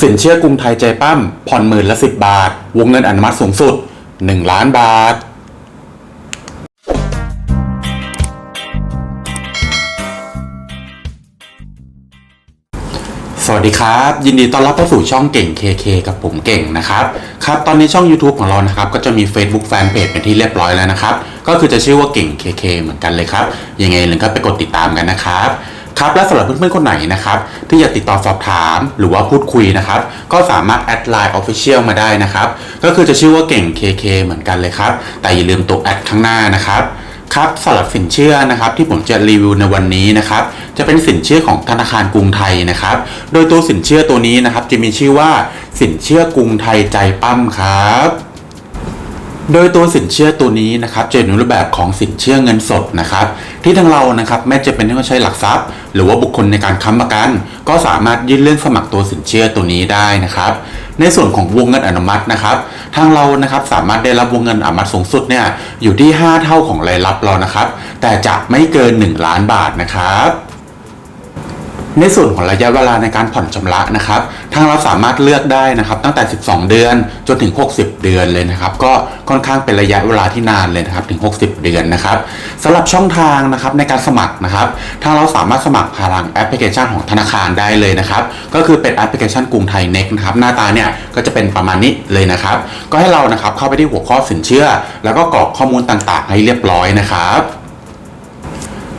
สินเชื่อกรุงไทยใจปั้มผ่อนหมื่นละ 10 บาท วงเงินอนุมัติสูงสุด 1 ล้านบาท สวัสดีครับ ยินดีต้อนรับเข้าสู่ช่องเก่ง KK กับผมเก่งนะครับ ครับ ตอนนี้ช่อง YouTube ของเรานะครับ ก็จะมี Facebook Fanpage เป็นที่เรียบร้อยแล้วนะครับ ก็คือจะชื่อว่าเก่ง KK เหมือนกันเลยครับ ยังไงเลยก็ไปกดติดตามกันนะครับ ครับและสำหรับเพื่อนๆคนไหนนะครับที่อยากติดต่อสอบถามหรือว่าพูดคุยนะครับก็สามารถแอดไลน์ Official มาได้นะครับก็คือจะชื่อว่าเก่ง KK เหมือนกันเลยครับแต่อย่าลืมตัวแอดข้างหน้านะครับครับสำหรับสินเชื่อนะครับที่ผมจะรีวิวในวันนี้นะครับจะเป็นสินเชื่อของธนาคารกรุงไทยนะครับโดยตัวสินเชื่อตัวนี้นะครับจะมีชื่อว่าสินเชื่อกรุงไทยใจปั้มครับ โดยตัวสินเชื่อตัวนี้นะครับจะอยู่ในรูปแบบของสินเชื่อเงินสดนะครับที่ทางเรานะครับแม้จะเป็นที่ว่าใช้หลักทรัพย์ หรือว่าบุคคลในการค้ำประกัน ก็สามารถยื่นเรื่องสมัครตัวสินเชื่อตัวนี้ได้นะครับ ในส่วนของวงเงินอนุมัตินะครับทางเรานะครับสามารถได้รับวงเงินอนุมัติสูงสุดเนี่ยอยู่ที่ 5 เท่าของรายรับเรานะครับ แต่จะไม่เกิน 1 ล้านบาทนะครับ ในส่วนของระยะเวลาในการผ่อนชำระนะครับ ทางเราสามารถเลือกได้นะครับ ตั้งแต่ 12 เดือนจนถึง 60 เดือนเลยนะครับ ก็ค่อนข้างเป็นระยะเวลาที่นานเลยนะครับถึง 60 เดือนนะครับสำหรับช่องทางนะครับในการสมัครนะครับ ทางเราสามารถสมัครผ่านแอปพลิเคชันของธนาคารได้เลยนะครับ ก็คือเป็นแอปพลิเคชันกรุงไทยเน็กนะครับ หน้าตาเนี่ยก็จะเป็นประมาณนี้เลยนะครับ ก็ให้เรานะครับเข้าไปที่หัวข้อสินเชื่อ แล้วก็กรอกข้อมูลต่างๆ ให้เรียบร้อยนะครับ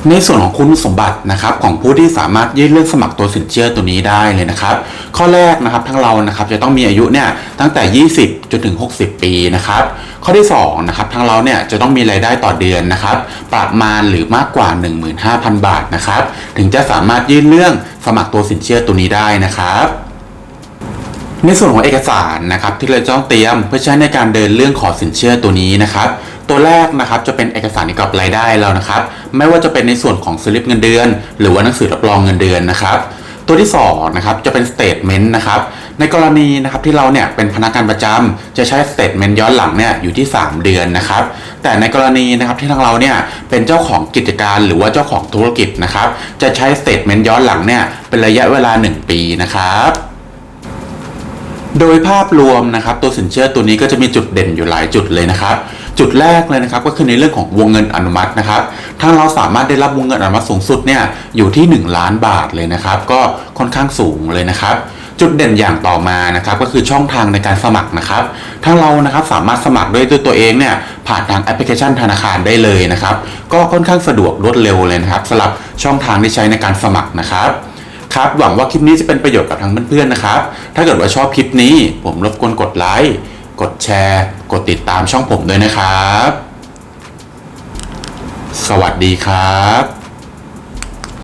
ในส่วนของคุณสมบัตินะครับของผู้ที่สามารถยื่นเรื่องสมัครตัวสินเชื่อตัวนี้ได้เลยนะครับข้อแรกนะครับทั้งเรานะครับจะต้องมีอายุเนี่ยตั้งแต่ 20จนถึง 60 ปีนะครับข้อที่2นะครับทั้งเราเนี่ยจะต้องมีรายได้ต่อเดือนนะครับประมาณหรือมากกว่า 15,000 บาทนะครับถึงจะสามารถยื่นเรื่องสมัครตัวสินเชื่อตัวนี้ได้นะครับ ในส่วนของเอกสารนะครับที่เราจะต้องเตรียมเพื่อใช้ในการเดินเรื่องขอสินเชื่อตัวนี้นะครับ ตัวแรกนะครับจะเป็นเอกสารเกี่ยวกับรายได้เรานะครับ ไม่ว่าจะเป็นในส่วนของสลิปเงินเดือน หรือว่าหนังสือรับรองเงินเดือนนะครับตัวที่2นะครับจะเป็นสเตทเมนต์นะครับในกรณีนะครับที่เราเนี่ยเป็นพนักงานประจำจะใช้สเตทเมนต์ย้อนหลังเนี่ยอยู่ที่ 3 เดือนนะครับ แต่ในกรณีนะครับที่ทางเราเนี่ยเป็นเจ้าของกิจการหรือว่าเจ้าของธุรกิจนะครับ จะใช้สเตทเมนต์ย้อนหลังเนี่ยเป็นระยะเวลา 1 ปีนะครับ โดยภาพรวมนะครับตัวสินเชื่อตัวนี้ก็จะมีจุดเด่นอยู่หลายจุดเลยนะครับ จุดแรกเลยนะครับก็คือในเรื่องของวงเงินอนุมัตินะครับทางเราสามารถได้รับวงเงินอนุมัติสูงสุดเนี่ยอยู่ที่ 1 ล้านบาทเลยนะครับ ก็ค่อนข้างสูงเลยนะครับจุดเด่นอย่างต่อมานะครับก็คือช่องทางในการสมัครนะครับทางเรานะครับสามารถสมัครด้วยตัวเองเนี่ยผ่านทางแอปพลิเคชันธนาคารได้เลยนะครับ ก็ค่อนข้างสะดวกรวดเร็วเลยนะครับสำหรับช่องทางที่ใช้ในการสมัครนะครับ ครับหวังว่าคลิปนี้จะเป็นประโยชน์กับทางเพื่อนๆนะครับ ถ้าเกิดว่าชอบคลิปนี้ ผมรบกวนกดไลค์กดแชร์ กดติดตามช่องผมด้วยนะครับ สวัสดีครับ